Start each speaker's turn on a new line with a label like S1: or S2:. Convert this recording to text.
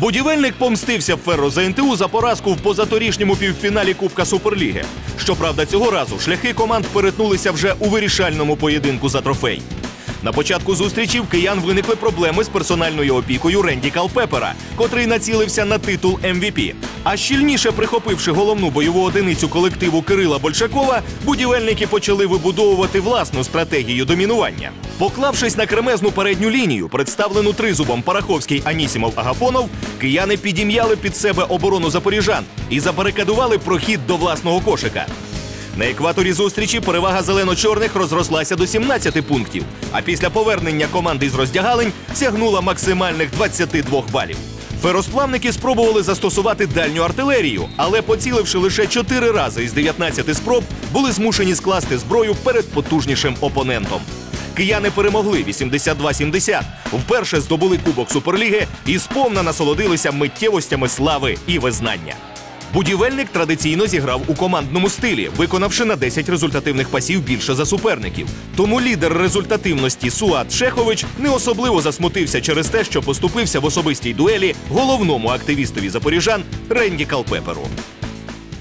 S1: Будівельник помстився Ферро за НТУ за поразку в позаторішньому півфіналі Кубка Суперліги. Щоправда, цього разу шляхи команд перетнулися вже у вирішальному поєдинку за трофей. На початку зустрічі в киян виникли проблеми з персональною опікою Ренді Калпепера, котрий націлився на титул МВП. А щільніше прихопивши головну бойову одиницю колективу Кирила Большакова, будівельники почали вибудовувати власну стратегію домінування. Поклавшись на кремезну передню лінію, представлену тризубом Параховський Анісімов Агафонов, кияни підім'яли під себе оборону запоріжан і забарикадували прохід до власного кошика. На екваторі зустрічі перевага зелено-чорних розрослася до 17 пунктів, а після повернення команди з роздягалень сягнула максимальних 22 балів. Феросплавники спробували застосувати дальню артилерію, але поціливши лише 4 рази із 19 спроб, були змушені скласти зброю перед потужнішим опонентом. Кияни перемогли 82-70, вперше здобули Кубок Суперліги і сповна насолодилися миттєвостями слави і визнання. Будівельник традиційно зіграв у командному стилі, виконавши на 10 результативних пасів більше за суперників. Тому лідер результативності Суат Шехович не особливо засмутився через те, що поступився в особистій дуелі головному активістові запоріжан Ренді Калпеперу.